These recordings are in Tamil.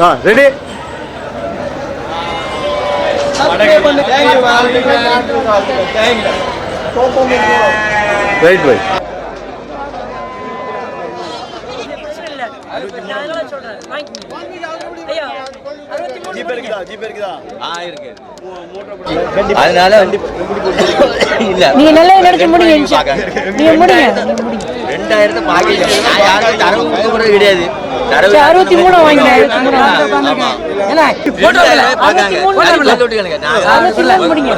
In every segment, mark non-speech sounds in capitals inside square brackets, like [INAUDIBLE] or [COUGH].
ஆ ரெடி ரைட் பை அதனால நீங்க நல்லா நீங்க முடிங்க நீங்க முடிங்க ரெண்டாயிரத்தை பாக்கல நான் யாரும் தரவு கொடுக்கறது கிடையாது. அறுபத்தி மூணு வாங்கிங்க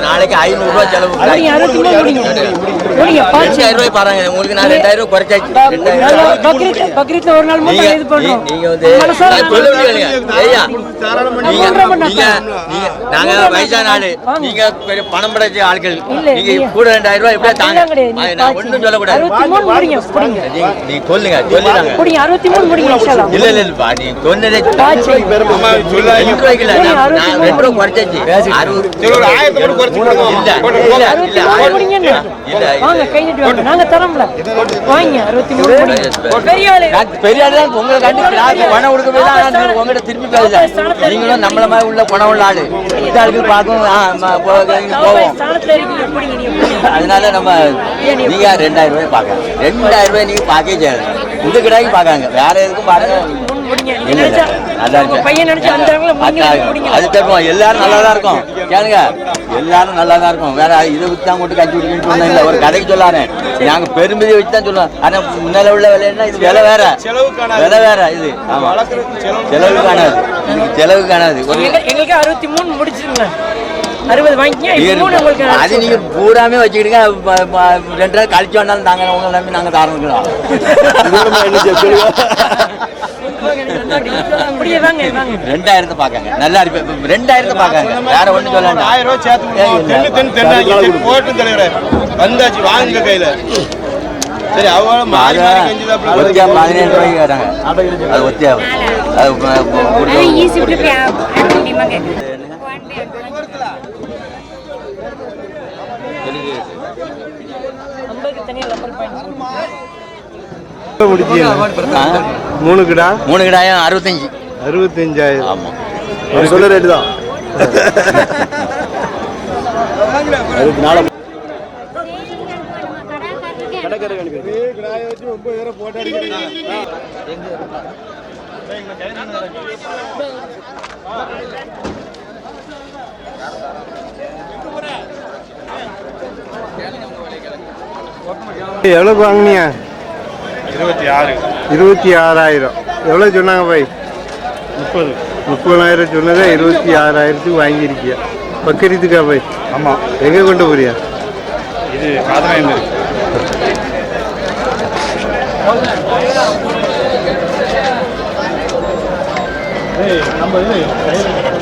நாளைக்கு ஐநூறு ரூபாய் செலவு. ரெண்டாயிரம் ரூபாய் பாருங்க. உங்களுக்கு நான் ரெண்டாயிரம் ரூபாய் குறைச்சாச்சு. பக்ரீத்ல ஒரு நாள் நீங்க மட்டும் இது பண்றோம் நீ- நீங்க வந்து. ஐயா நீங்க நீங்க வயசான ஆளு. நீங்க பணம் படைச்ச ஆட்கள் நீங்க நீங்க- கூட ரெண்டாயிரம் ரூபாய் எப்படியா தாங்க. நான். ஒண்ணும் சொல்லக்கூடாது. நீங்க சொல்லுங்க சொல்லிடுறாங்க முடிங்க அறுபத்தி மூணு முடிங்க இன்ஷா அல்லாஹ். இல்ல இல்ல இல்ல நீ சொன்னதே நாங்க தரோம்ல. வாங்க அறுபத்தி மூணு. முடிங்க பெரிய ஆளு நான் பெரிய ஆளு தான் உங்களை கண்டு நான் பணம் கொடுக்க போய் தான் நான் உங்கள்கிட்ட திருப்பி பேசுறேன். நீங்களும் நம்மள மாதிரி உள்ள பணம் உள்ள ஆளு. இந்த ஆளுக்கு பார்க்கணும் ஆ, ம, போ- போவோம். ஸ்தானத்துல இருக்கீங்க முடிங்க நீங்க முடிங்க அதனால நம்ம நீங்க ரெண்டாயிரம் ரூபாய் பார்க்கலாம் ரெண்டாயிரம் ரூபாய் நீங்க பார்க்கவே செய்யாது இந்த கிடாய்க்கு பார்க்காங்க. வேற எதுக்கும் பாருங்க முடிங்க. நீங்க. பையன் நினைச்சா அந்த அது தருவோம் எல்லாரும் நல்லா தான் இருக்கும். கேளுங்க. எல்லாரும் நல்லா தான் இருக்கும். வேற இதை வச்சு தான் கொண்டு கஞ்சி குடிக்கணும்னு சொன்னேன். இல்லை ஒரு கதைக்கு சொல்லானே நாங்க பெருமதியை வச்சு தான் சொல்லுவோம். ஆனா முன்னால உள்ள விலைன்னா இது விலை வேற. விலை வேற இது. ஆமா. செலவு காணாது. செலவு காணாது. ஒரு எங்க- எங்களுக்கு அறுபத்தி மூணு முடிச்சிருங்க. அறுபது வாங்கிக்கங்க. இது மூணு உங்களுக்கு அது நீங்க பூராமே வச்சுக்கிடுங்க. ரெண்டு நாள் கழிச்சு வந்தாலும் தாங்க. உங்களை நம்பி நாங்க தாரணுக்கிறோம் [LAUGHS] [LAUGHS] அப்படியே வாங்க வாங்க ரெண்டாயிரத்தை பார்க்காங்க. நல்லா இருக்கு. ரெண்டாயிரத்தை பார்க்காங்க. வேற சொல்ல வேண்டாம். ஆயிரம் ரூபாய் சேர்த்து. தென்னு போகட்டும் தலைவரே. வந்தாச்சு கையில. சரி கெஞ்சுதாப்புல. ஒத்தியா பதினேழு ரூபாய்க்கு வராங்க. அது ஒத்தியா? அது மூணு கிடா? மூணு கிடாயம் அறுபத்தஞ்சு. அறுபத்தஞ்சாயிரம். ஆமா. அவர் சொல்ல ரேட்டு தான். அதுக்கு நாளை எவ்வளோக்கு வாங்கினியா இருபத்தி ஆறு. இருபத்தி ஆறாயிரம். எவ்வளோ சொன்னாங்க பை முப்பது. முப்பதாயிரம் சொன்னதே இருபத்தி ஆறாயிரத்துக்கு வாங்கியிருக்கியா? பக்கரித்துக்கா பை ஆமாம் எங்கே கொண்டு போறியா? இது காதலாயம்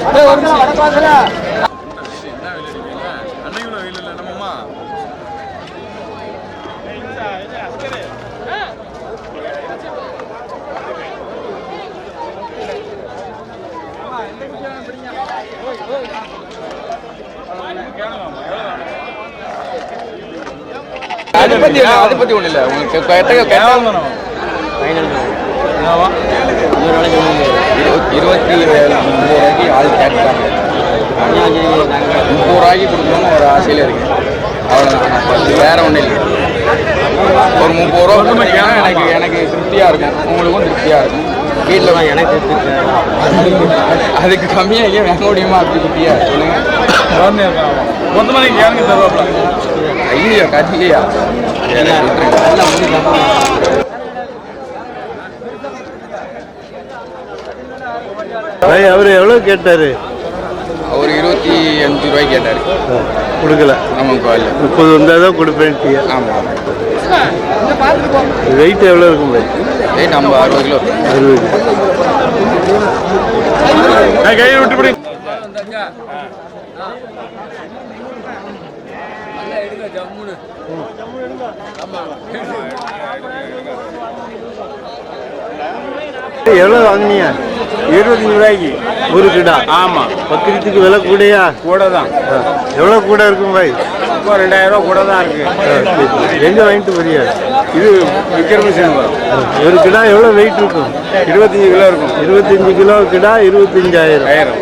அதை பத்தி அதை பத்தி ஒண்ணு இல்ல. உங்களுக்கு இருபத்தி ஏழு முப்பது ரூபாய்க்கு ஆள் கேட்டாங்க முப்பது ரூபாய்க்கு கொடுக்கணும்னு ஒரு ஆசையில் இருக்கு அவ்வளோதான் வேற ஒன்றும் இல்லை. ஒரு முப்பது ரூபா கொடுத்தீங்கன்னா எனக்கு எனக்கு திருப்தியாக இருக்கும். உங்களுக்கும் திருப்தியாக இருக்கும். வீட்டில் தான் எனக்கு அதுக்கு கம்மியாக ஏன் வாங்க முடியுமா? அப்படி குட்டியா சொல்லுங்க. மொத்தமாக நீங்கள் யாருங்க தருவாப்ல ஐயா கட்டிலையா அவர் எவ்வளோ கேட்டாரு? ஒரு இருபத்தி அஞ்சு ரூபாய்க்கு கேட்டார். கொடுக்கல. நம்ம கோயில். முப்பது வந்தால் தான் கொடுப்பேன்ட்டியா. ஆமாம் வெயிட் எவ்வளோ இருக்கும் பை ரேட் நம்ம அறுபது கிலோ. அறுபது. கையை விட்டு பிடி. எவ்வளோ வாங்கினியா இருபத்தஞ்சு ரூபாய்க்கு ஒரு கிடா. ஆமாம் பக்கத்துக்கு விலை கூடயா? கூட தான் எவ்வளோ கூட இருக்கும் பாய்? இப்போ ரெண்டாயிரம் ரூபா கூட தான் இருக்கு. எங்கே வாங்கிட்டு போறியா இது விக்ரமசிங்கம் ஒரு கிடா எவ்வளோ வெயிட் இருக்கும்? இருபத்தஞ்சு கிலோ இருக்கும். இருபத்தஞ்சு கிலோ கிடா இருபத்தஞ்சாயிரம். ஆயிரம்.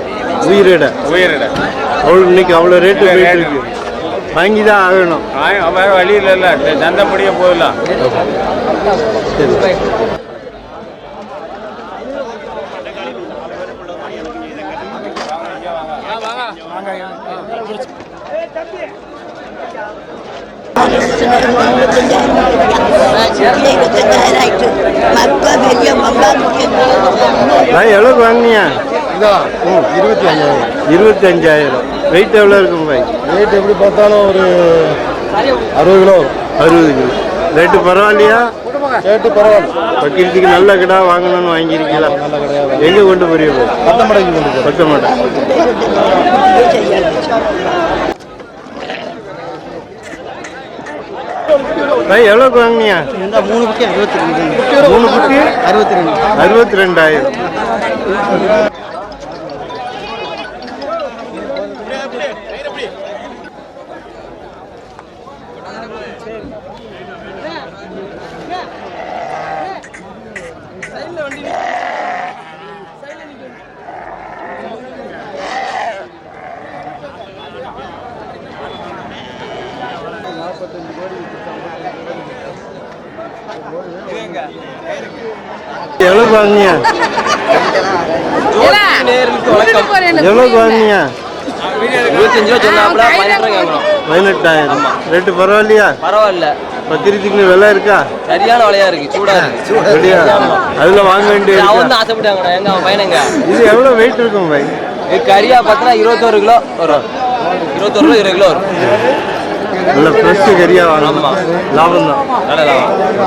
உயிரிட. உயரிட. அவ்வளோ இன்னைக்கு அவ்வளோ ரேட்டு போயிட்டு இருக்கு. வாங்கி தான் ஆகணும் வேறு வழி இல்லைல்ல. சந்தை முடிய போயிடலாம். எவ்வளோக்கு வாங்கினியா இதோ இருபத்தி அஞ்சாயிரம் இருபத்தி அஞ்சாயிரம் வெயிட் எவ்வளோ இருக்கும் பாய் ரேட் எப்படி பார்த்தாலும் ஒரு அறுபது கிலோ வரும். அறுபது கிலோ. ரேட்டு பரவாயில்லையா? ரேட்டு பரவாயில்ல. பக்கிரத்துக்கு நல்ல கிடா வாங்கணும்னு வாங்கியிருக்கீங்களா? எங்கே கொண்டு போறீங்க? பாய் பத்தமடைக்கு கொண்டு போகிறோம் பத்த மாட்டேன் பாய் எவ்வளோக்கு வாங்கினியா மூணு புக்கு அறுபத்தி ரெண்டு. மூணு குட்டி? அறுபத்தி ரெண்டு. அறுபத்தி ரெண்டாயிரம். பதினெட்டு ரூபா கேட்கணும் பதினெட்டாயிரம். ரேட்டு பரவாயில்லையா? பரவாயில்ல. பத்திரிக்கைக்கு விலை இருக்கா? சரியான விலையா இருக்கு சூடா இருக்கு. அதில் வாங்க வேண்டிய அவன் வந்து ஆசைப்பட்டாங்கண்ணா எங்க அவன் பையனுங்க? இது எவ்வளோ வெயிட் இருக்கும் இது கறியா பார்த்தா இருபத்தோரு கிலோ வரும். இருபத்தோரு கிலோ இருபது கிலோ வரும். நல்ல ஃப்ரெஷ் கறியாக வாங்கணும். லாபம் தான்.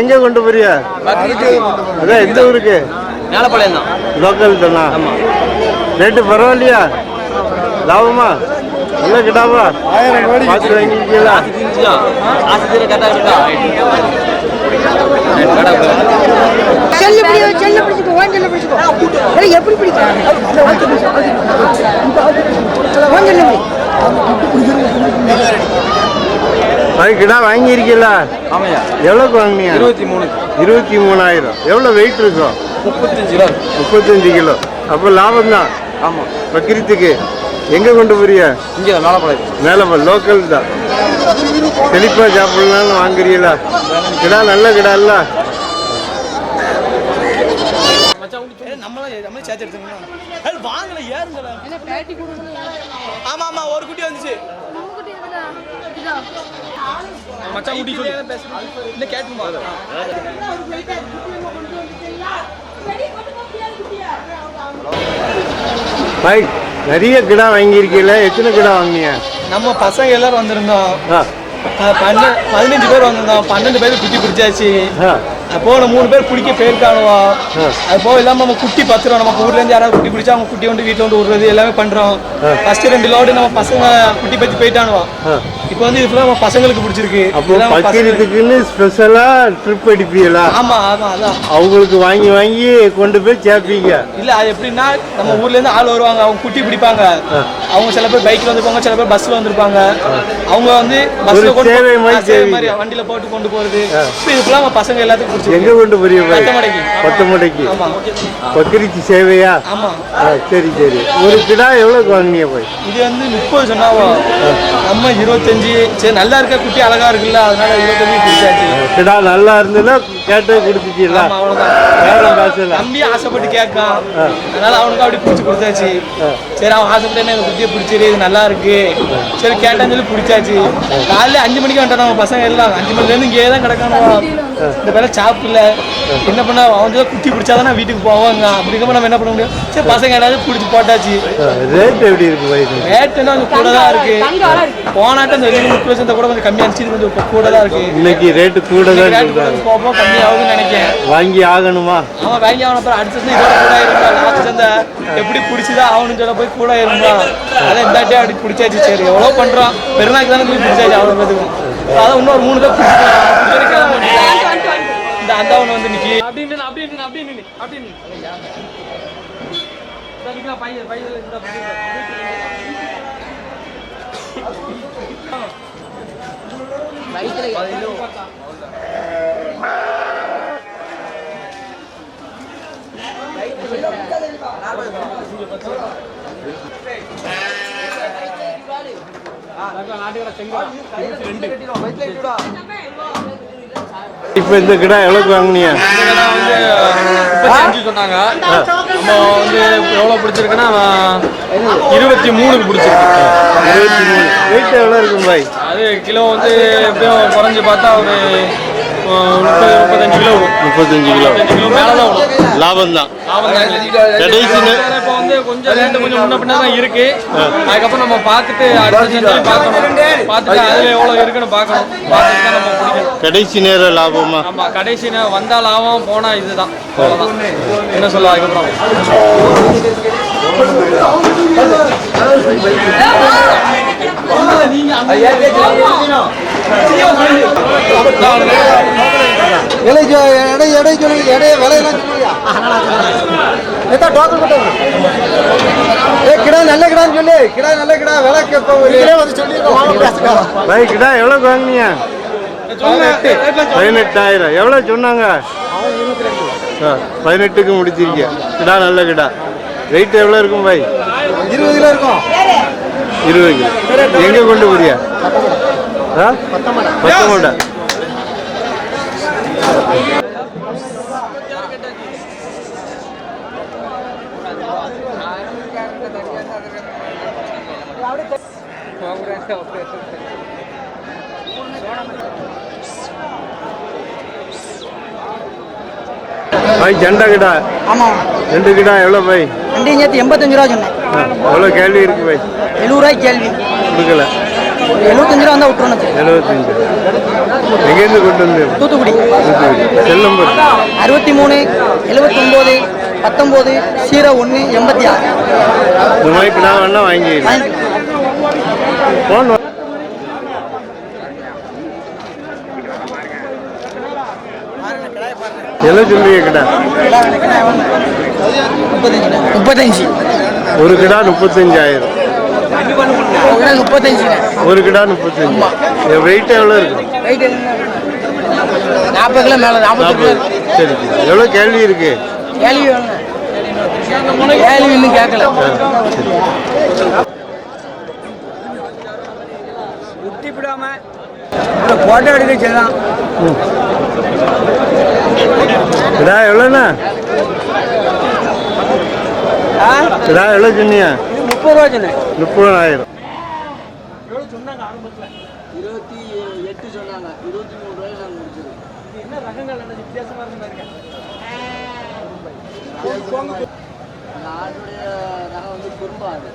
எங்கே கொண்டு போறியா? அதான் எந்த ஊருக்கு. மேலப்பாளையம் தான். லோக்கல் தானா ஆமா. ரேட்டு பரவாயில்லையா? லாபமா? பார்த்து வாங்கிக்கலாம் ஆசை தீர்ந்துச்சா ஆசை தீர கரெக்டாக இருக்கா செல்லு பிடி செல்லு பிடிச்சிக்கோ ஓன் செல்லு பிடிச்சிக்கோ ஏய், எப்படி பிடிக்கலாம் ஓன் செல்லு கிடா வாங்கியிருக்கீங்களா ஆமாய்யா எவ்வளோக்கு வாங்கினியா இருபத்தி மூணு இருபத்தி மூணாயிரம் எவ்வளோ வெயிட் இருக்கும் முப்பத்தஞ்சு கிலோ முப்பத்தஞ்சு கிலோ அப்போ லாபம் தான் ஆமாம் பக்கிரத்துக்கு எங்கே கொண்டு போறிய இங்கே மேலப்பாளையம் மேலே லோக்கல் தான். செழிப்பாக சாப்பிடலாம்னு வாங்குறீங்களா? கிடா நல்ல கிடா இல்ல? ஆமா ஆமா ஒரு குட்டி வந்துச்சு. மச்சான் குட்டி சொல்லு. இல்ல கேட்டுமா பாய் நிறைய கிடா வாங்கியிருக்கீங்களா? எத்தனை கிடா வாங்கினியா நம்ம பசங்க எல்லாரும் வந்திருந்தோம். ஆ. அஹ் பன்ன பதினஞ்சு பேர் வந்திருந்தோம். பன்னெண்டு பேர் குட்டி பிடிச்சாச்சு. போன மூணு பேர் பிடிக்க போயிருக்கானுவோம் ஆ. அது போக இல்லாம நம்ம குட்டி பத்துறோம் நமக்கு ஊர்ல இருந்து யாராவது குட்டி பிடிச்சா அவங்க குட்டி வந்து வீட்டுல வந்து விடுறது எல்லாமே பண்றோம். ஃபர்ஸ்ட் ரெண்டு லோடு நம்ம பசங்க குட்டி பத்தி போயிட்டானுவோம் ஆ. இப்போ வந்து இது ஃபுல்லா நம்ம பசங்களுக்கு பிடிச்சிருக்கு. நம்ம பக்கிரத்துக்குன்னு ஸ்பெஷலாக ட்ரிப் அடிப்பீங்களா ஆமா ஆமா அதான். அவங்களுக்கு வாங்கி வாங்கி கொண்டு போய் சேர்ப்பீங்க. இல்ல அது எப்படின்னா நம்ம ஊர்ல இருந்து ஆள் வருவாங்க. அவங்க குட்டி பிடிப்பாங்க. அவங்க சில பேர் பைக்ல வந்திருப்பாங்க சில பேர் பஸ்ல வந்திருப்பாங்க. அவங்க வந்து பஸ்ல சேவை மாதிரி வண்டியில போட்டு கொண்டு போறது. இப்போ இது ஃபுல்லா நம்ம பசங்க எல்லாத்துக்கும் எங்கே கொண்டு போறீங்க. பத்தமடைக்கு ஆமா. பக்கிரிச்சி சேவையா? சரி சரி. ஒரு கிடா எவ்வளோக்கு வாங்கினிய போய்? இது வந்து முப்பது சொன்னாவோ? நம்ம இருபத்தஞ்சு. சரி நல்லா இருக்க குட்டி அழகா இருக்குல்ல அதனால இருபத்தஞ்சு பிடிச்சாச்சு கிடா நல்லா இருந்ததுன்னா கேட்டு அவ்வளவுதான். வேற காசு இல்லை தம்பி ஆசைப்பட்டு கேட்கான் அதனால அவனுக்கு அப்படி பிடிச்சி கொடுத்தாச்சு. சரி அவன் ஆசைப்பட்டு என்ன இந்த குட்டியை பிடிச்சிரு இது நல்லா இருக்கு. சரி கேட்டான்னு சொல்லி பிடிச்சாச்சு. காலையில அஞ்சு மணிக்கு வந்துட்டான் நம்ம பசங்க எல்லாம். அஞ்சு மணில இருந்து இங்கே தான் கிடக்கானவா இந்த பேர சாப்பிடல. என்ன பண்ண அவன் தான் குட்டி பிடிச்சாதான் நான் வீட்டுக்கு போவாங்க. அப்படி இருக்கப்ப நம்ம என்ன பண்ண முடியும்? சரி பசங்க எல்லாரும் பிடிச்சி போட்டாச்சு. ரேட் எப்படி இருக்கு? ரேட் என்ன கொஞ்சம் கூட தான் இருக்கு. போனாட்டம் இந்த முப்பது கூட கொஞ்சம் கம்மியா இருந்துச்சு. கொஞ்சம் கூட தான் இருக்கு. இன்னைக்கு ரேட்டு கூட தான் ரேட் சொல்றாங்க. கம்மியாகுதுன்னு நினைக்கிறேன். வாங்கி ஆகணுமா? அவன் வாங்கி அவனை அப்புறம் அடுத்தது இதோட கூட இருந்தா லாஸ்ட் சந்தை எப்படி பிடிச்சதா அவனு சொல்ல போய் கூட இருந்தா அதான் இந்த டே அப்படி பிடிச்சாச்சு. சரி எவ்வளோ பண்றான் பெருநாக்கு தானே போய் பிடிச்சாச்சு அவ்வளோ பேத்துக்கும். அதான் இன்னொரு மூணு பேர் இந்த அந்த அவன் வந்து நிக்கி. அப்படின்னு அப்படின்னு அப்படின்னு அப்படின்னு பையன் பையன் இந்த இப்போ இந்த கிடா எவ்வளோக்கு வாங்குனியா இதெல்லாம் வந்து முப்பத்தி அஞ்சு சொன்னாங்க. நம்ம வந்து எவ்வளோ பிடிச்சிருக்குன்னா இருபத்தி மூணுக்கு பிடிச்சிருக்கு. இருபத்தி மூணு. வெயிட் எவ்வளோ இருக்கும் பாய்? அது கிலோ வந்து எப்படியும் குறைஞ்சு பார்த்தா ஒரு முப்பது முப்பத்தஞ்சு கிலோ. முப்பத்தஞ்சு கிலோ. முப்பத்தஞ்சு கிலோ மேலே தான் வரும். லாபம் தான். லாபம் தான் கடைசி இப்போ வந்து கொஞ்சம் ரேட்டு கொஞ்சம் முன்ன பின்ன தான் இருக்கு. அதுக்கப்புறம் நம்ம பார்த்துட்டு அடுத்த பார்க்கணும். பார்த்துட்டு அதில் எவ்வளோ இருக்குன்னு பார்க்கணும். பார்த்துட்டு தான் நம்ம பிடிக்கணும் கடைசி நேர லாபமா? ஆமா கடைசி நே- வந்தா லாபம் போனா இதுதான். என்ன சொல்ல அதுக்கப்புறம்? எடை சொ- எடை எடை சொல்லுங்க எடை விலையெல்லாம் சொல்லுங்க எத்தா டோக்கன் மட்டும் ஏ கிடா நல்ல கிடான்னு சொல்லு. கிடா நல்ல கிடா விலை கேட்போம் வந்து சொல்லி பாய் கிடா எவ்வளோக்கு வாங்குனியா பதினெட்டாயிரம். எவ்வளோ சொன்னாங்க? பதினெட்டுக்கு முடிச்சிருக்கிய கிடா நல்ல கிடா. வெயிட் எவ்வளோ இருக்கும் பாய் இருபது கிலோ இருக்கும். இருபது கிலோ. எங்கே கொண்டு போறியா? பத்தமோட்டா பாய் ஜண்டா கிடா. ஆமாம் ரெண்டு கிடா எவ்வளோ பாய்? ரெண்டு சேர்த்து எண்பத்தஞ்சு ரூபா சொன்னேன். ஆ, எவ்வளோ கேள்வி இருக்கு பாய்? எழுபது ரூபாய்க்கு கேள்வி. கொடுக்கல. எழுபத்தஞ்சு ரூபா வந்தால் விட்டுருணும் வச்சு எழுபத்தஞ்சு. எங்கேருந்து கொண்டு வந்து? தூத்துக்குடி. செல்லும் போது அறுபத்தி மூணு எழுபத்தொம்போது பத்தொம்போது ஜீரோ ஒன்று எண்பத்தி ஆறு. இந்த மாதிரி கிடா வேணா வாங்கி ஃபோன் எவ்வளோ சொல்றீங்க கிடா? முப்பத்தஞ்சு. ஒரு கிடா முப்பத்தஞ்சாயிரம். முப்பத்தஞ்சு. ஒரு கிடா முப்பத்தஞ்சு. வெயிட் எவ்வளோ இருக்கும் நாற்பது கிலோ மேலே நாற்பது கிலோ. சரி எவ்வளோ கேள்வி இருக்கு? கேள்வி கேள்வி இன்னும் கேட்கல. போட்டோ எடுக்க சொல்லலாம் கிடா எவ்வளோண்ணா எவ்வளோ சொன்னியா? முப்பது ரூபா சொன்னேன். முப்பதாயிரம் இருபத்தி எட்டு சொன்னாங்க இருபத்தி மூணு ரூபாய் நாங்கள் முடிச்சிருக்கோம் என்ன ரகங்கள் என்ன வித்தியாசமா இருக்கு ஆடுடைய ரகம் வந்து குறும்பா அது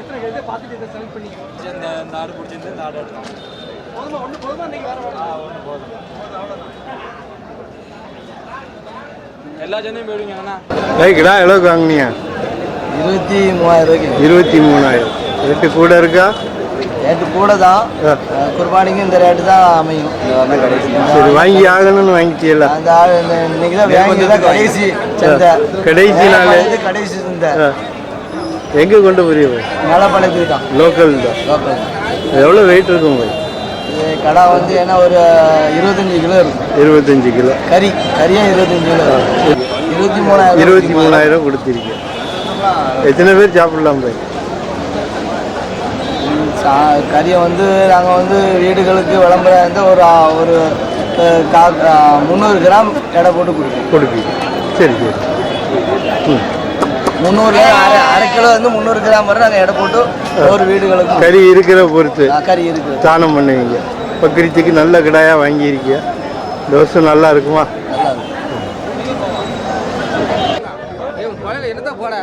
எத்தனை எதை பார்த்துட்டு இதை செலக்ட் பண்ணி இந்த இந்த ஆடு பிடிச்சிருந்து இந்த ஆடு எடுத்தோம் போதுமா ஒன்று போதுமா இன்னைக்கு வேற ஒன்று போதும். எல்லா ஜனையும் போயிடுங்க அண்ணா. ஏய் கிடா எவ்வளோக்கு வாங்குனியா இருபத்தி மூவாயிரம் ரூபாய்க்கு. இருபத்தி மூணாயிரம். ரேட்டு கூட இருக்கா? ரேட்டு கூட தான் ஆ. குர்பானிக்கு இந்த ரேட்டு தான் அமையும். சரி வாங்கி ஆகணும்னு வாங்கிட்டியல அந்த இன்னைக்கு தான் வாங்கி. தான் கடைசி சந்தை. கடைசி நாள். கடைசி சந்தை. எங்கே கொண்டு போறிய போய் மேலப்பாளையத்துக்கு தான். லோக்கல் தான். லோக்கல் எவ்வளோ வெயிட் இருக்கும் போய் கடை வந்து என்ன ஒரு இருபத்தஞ்சு கிலோ இருக்கும். இருபத்தஞ்சு கிலோ. கறி கறியும் இருபத்தஞ்சு கிலோ இருபத்தி மூணாயிரம் இருபத்தி மூணாயிரம். கொடுத்துருக்கேன் எத்தனை பேர் சாப்பிடலாம் போய்? கறியை வந்து நாங்கள் வந்து வீடுகளுக்கு விளம்பரம் இருந்தால் ஒரு ஒரு கா முந்நூறு கிராம் எடை போட்டு கொடுப்போம். கொடுப்பீங்க சரி சரி. ம். முந்நூறு அரை அரை கிலோ வந்து முந்நூறு கிராம் வரை நாங்கள் எடை போட்டு ஒரு வீடுகளுக்கு கறி இருக்கிற பொறுத்து. கறி இருக்குது தானம் பண்ணுவீங்க. பக்கிரித்துக்கு நல்ல கிடாயாக வாங்கியிருக்கீங்க தோசை நல்லா இருக்குமா? நல்லா இருக்கும் என்னதான் போட?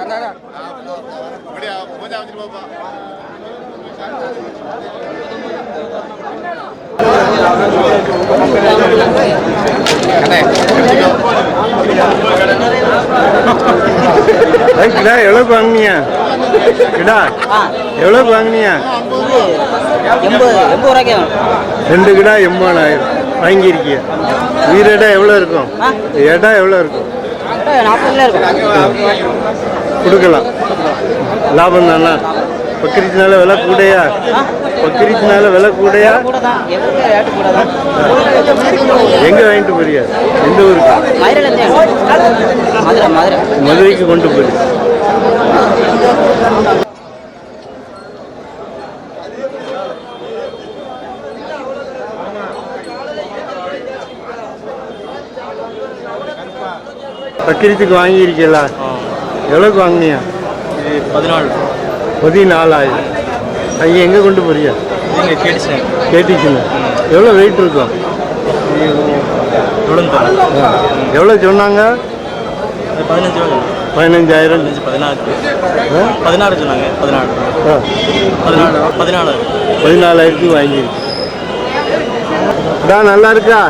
கிடா எவ்வளோக்கு வாங்கினியா? கிடா எவ்வளோக்கு வாங்கினியா? ரெண்டு கிடா எண்பதாயிரம் வாங்கியிருக்கிய? உயிர் இடம் எவ்வளோ இருக்கும்? இடம் எவ்வளோ இருக்கும். கொடுக்கலாம். லாபம் தானா? பக்ரீத்னால விலை கூடையா? பக்ரீத்னால விலை கூடையா? எங்க வாங்கிட்டு போறியா? எந்த ஊருக்கு? மதுரைக்கு கொண்டு போறீங்க பக்ரீத்துக்கு வாங்கியிருக்கீங்களா எவ்வளோக்கு வாங்கினியா? பதினாலு. பதினாலாயிரம். ஐயா எங்கே கொண்டு போறியா கேட்டுச்சுங்க. எவ்வளோ வெயிட் இருக்கும். எவ்வளோ சொன்னாங்க? பதினஞ்சு பதினஞ்சாயிரம். பதினாறு. சொன்னாங்க பதினாறு. பதினாலாயிரத்துக்கு வாங்கியிருக்கு. டா நல்லா இருக்கா?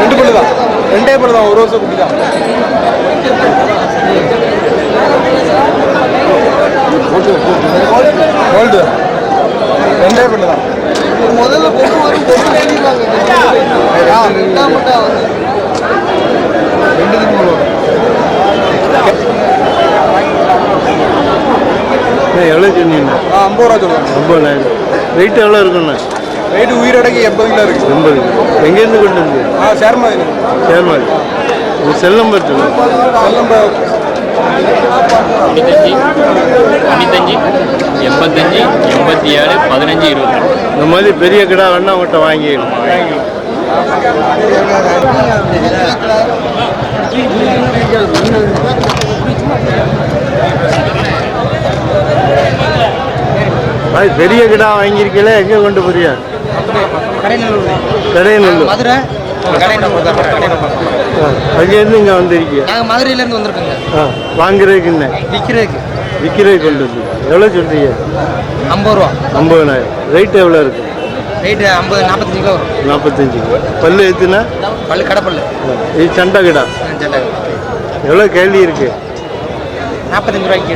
ரெண்டு பல்லு தான். ரெண்டே பல்லு தான். ஒரு வருஷம் குட்டி தான். கோல்டு ரெண்டே பல்லு தான். முதல்ல பொண்ணு வரும் பொண்ணு வேண்டிடுவாங்க. ரெண்டு வரும். எவ்வளோ சொன்னீங்க? ஐம்பது ரூபா சொல்லுவாங்க ஐம்பதாயிரம் வெயிட் எவ்வளோ இருக்குண்ணா ரேட்டு உயிரடங்கி எண்பது கிலோ இருக்கு. எண்பது எங்கேருந்து கொண்டு வந்து? ஆ சேர்மா சேர்மாதி உங்கள் செல் நம்பர் சொல்லுங்கள் செல் நம்பர் தொண்ணூத்தஞ்சு எண்பத்தஞ்சு எண்பத்தி ஏழு பதினஞ்சு இருபத்தி இந்த மாதிரி பெரிய கிடா வேணா உங்கள்கிட்ட வாங்கிடணும் பாய், பெரிய கிடா வாங்கியிருக்கல எங்கே கொண்டு போறியா கடையநல்லூர் மதுரை. அங்கேருந்து இங்கே வந்திருக்கியா? நாங்கள் மதுரையிலேருந்து வந்திருக்கோங்க. ஆ வாங்குறதுக்கு என்ன? விற்கிறதுக்கு விற்கிறதுக்கு கொண்டு வந்து. எவ்வளோ சொல்றீங்க? ஐம்பது ரூபா. ஐம்பதனாயிரம். ரேட் எவ்வளோ இருக்கு? ரேட்டு ஐம்பது நாற்பத்தஞ்சு கிலோ வரும். நாற்பத்தஞ்சு. பல்லு எத்துனா? பல்லு கடப்பல்லு இது சண்டை கிடா எவ்வளோ கேள்வி இருக்கு? நாற்பத்தஞ்சு ரூபாய்க்கு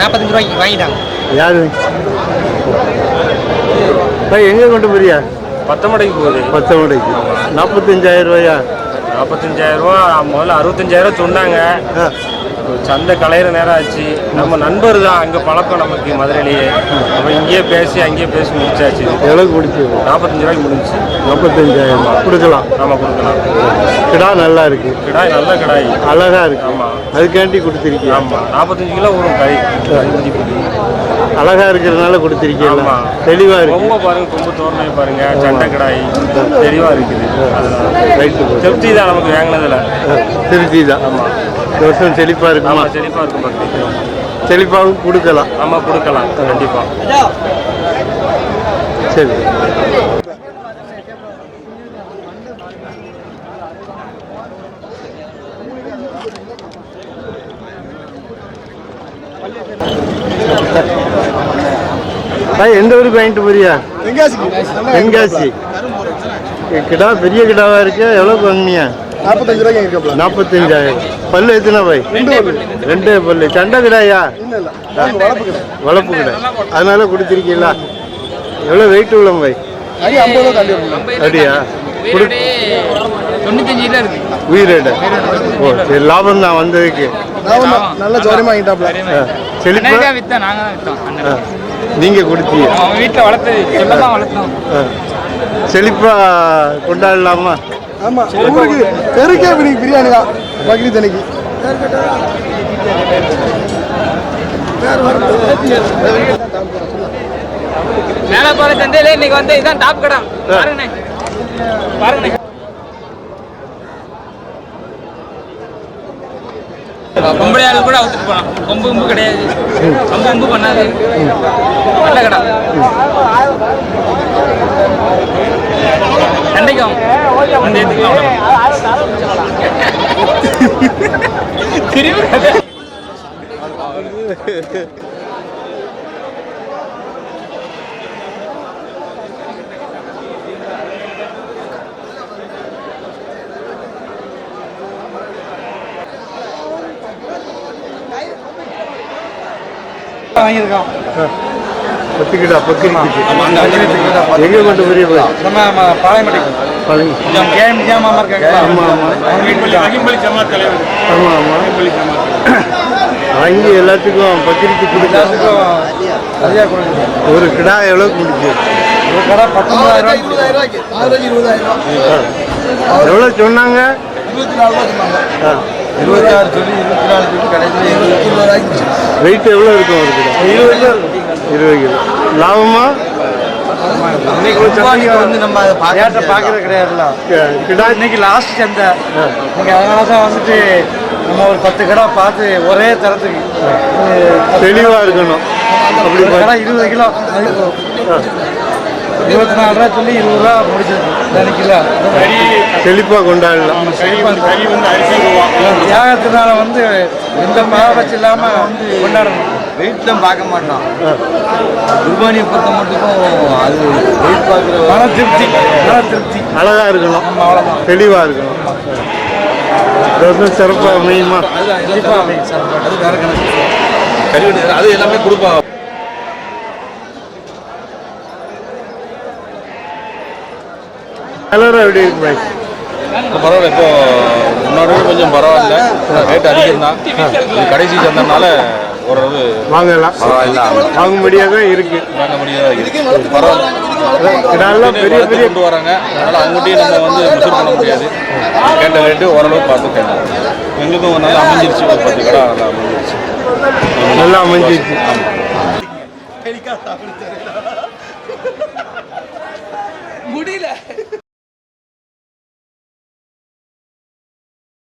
நாற்பத்தஞ்சு ரூபாய்க்கு வாங்கிட்டாங்க. யாரு? எங்கே கொண்டு போறியா? பத்தமடைக்கு போகுது. பத்தமடைக்கு. நாற்பத்தஞ்சாயிரம் ரூபாயா? நாற்பத்தஞ்சாயிரம் ரூபா முதல்ல அறுபத்தஞ்சாயிரம் சொன்னாங்க. சந்தை கலையிற நேரம் ஆச்சு. நம்ம நண்பர் தான் அங்கே பழக்கம் நமக்கு மதுரையிலேயே. நம்ம இங்கேயே பேசி அங்கேயே பேசி முடிச்சாச்சு. எவ்வளோ குடிச்சு நாற்பத்தஞ்சு ரூபாய்க்கு முடிஞ்சுச்சு நாற்பத்தஞ்சாயிரம் கொடுக்கலாம். நம்ம கொடுக்கலாம். கிடா நல்லா இருக்கு. கிடாய் நல்ல கிடாய். அழகா இருக்கு. ஆமா. அதுக்காண்டி கொடுத்துருக்கீங்க. ஆமாம் நாற்பத்தஞ்சு கிலோ வரும் கறி அழகா இருக்கிறதுனால கொடுத்துருக்கீங்க ஆமா. தெளிவா இருக்கு. கொம்பை பாருங்க கொம்பு தோரணை பாருங்க. சண்டை கிடாய் தெளிவாக இருக்குது திருப்தி தான் நமக்கு வாங்கினதுல. திருச்சி தான். இந்த வருஷம் செழிப்பா இருக்குமா? ஆமாம் செழிப்பாக இருக்கும் செழிப்பாகவும் கொடுக்கலாம். ஆமாம் கொடுக்கலாம். கண்டிப்பாக சரி. பாய் எந்த ஊருக்கு வாங்கிட்டு போறியா? தென்காசி. கிடா பெரிய கிடாவா இருக்கு? எவ்வளோக்கு வாங்கினியா? நாற்பத்தஞ்சு ரூபாய்க்கு நாற்பத்தஞ்சாயிரம். பல்லு எத்தனை பாய்? ரெண்டே பல்லு. சண்டை கிடாயா? வளர்ப்பு கடை. அதனால கொடுத்துருக்கீங்களா? எவ்வளோ வெயிட் உள்ள பாய்? அப்படியா? உயிரிட. ஓ சரி லாபம் தான் வந்ததுக்கு. நல்ல ஜோரமாக வாங்கிட்டாப்ல. ஆ, செழிப்பா? வித்தோம் நாங்க கொடுத்தீங்க. அவன் வீட்டில் வளர்த்து சொல்லதான் வளர்த்தோம். செழிப்பா கொண்டாடலாமா? ஆமாம் ஊருக்கு தெருக்கே இன்னைக்கு பிரியாணி தான் பக்ரீத் அன்னைக்கு. மேலே போகிற சந்தையில இன்னைக்கு வந்து இதான் டாப் கடை பாருங்கண்ணே பாருங்கண்ணே பொம்பளை கூட அவுத்துட்டு போனான் கொம்பு கொம்பு கிடையாது. கொம்பு கொம்பு பண்ணாது நல்ல கடை. சண்டைக்கும் வந்து ஏற்றுக்கலாம் திரும்பி [LAUGHS] வாங்கியிருக்கோம். பத்து கிடா பக்கரித்துக்கு எங்கே கொண்டு பெரிய நம்ம பாளையமட்டி பழனி கேம் ஜாமாமா இருக்காங்க. ஆமா ஆமா. அவங்க வீட்டுக்கு ஆமா ஆமா. வாங்கி எல்லாத்துக்கும் கொடுத்தா சரியா கொடுக்குது ஒரு கிடா எவ்வளோக்கு முடிச்சு ஒரு கடை பத்தொன்பதாயிரம் ரூபாய்க்கு எவ்வளோ சொன்னாங்க? ஆ. இருபத்தி ஆறு சொல்லி இருபத்தி நாலு சொல்லி கடைசியில் இருபத்தி ரூபாய்க்கு வெயிட் எவ்வளோ இருக்கும் கிலோ இருபது கிலோ. இருக்கும் இருபது கிலோ. லாபமா? வந்து நம்ம ஏற்ற பார்க்கறது கிடையாதுல்ல. இன்னைக்கு லாஸ்ட் சந்தை. நீங்க அதனால தான் வந்துட்டு நம்ம ஒரு பத்து கடை பார்த்து ஒரே தரத்துக்கு. தெளிவாக இருக்கணும். அப்படி கடை இருபது கிலோ. இருபத்தி நாலு ரூபா சொல்லி இருபது ரூபா முடிச்சிருக்கு. ரெண்டு கிலோ. செழிப்பாக கொண்டாடலாம். தியாகத்தினால வந்து எந்த பாவச்சும் இல்லாம கொண்டாடணும். வெயிட்லாம் பார்க்க மாட்டோம். குர்பானியை பொறுத்த மட்டுக்கும் அது வெயிட் பார்க்குற மன திருப்தி மன திருப்தி. அழகா இருக்கணும். நம்ம அவ்வளோதான் தெளிவாக இருக்கணும். சிறப்பாக அமையுமா கறிவெடு அது எல்லாமே கொடுப்பாங்க. கலர் எப்படி இருக்கு பாய் இப்போ பரவாயில்ல இப்போ முன்னாடி கொஞ்சம் பரவாயில்ல. ரேட் அதிகம் தான் கடைசி சந்தனால ஓரளவு வாங்கலாம். பரவாயில்ல. வாங்கும்படியாக தான் இருக்கு. வாங்க முடியாத இருக்கு. பரவாயில்ல. கிடாலாம் பெரிய பெரிய கொண்டு வராங்க. அதனால அவங்ககிட்டயும் நம்ம வந்து மெசூர் பண்ண முடியாது. கேட்ட ரேட்டு ஓரளவு பார்த்து கேட்டோம். எங்களுக்கும் நல்லா அமைஞ்சிருச்சு. ஒரு பத்து கடை நல்லா அமைஞ்சிருச்சு. நல்லா அமைஞ்சிச்சு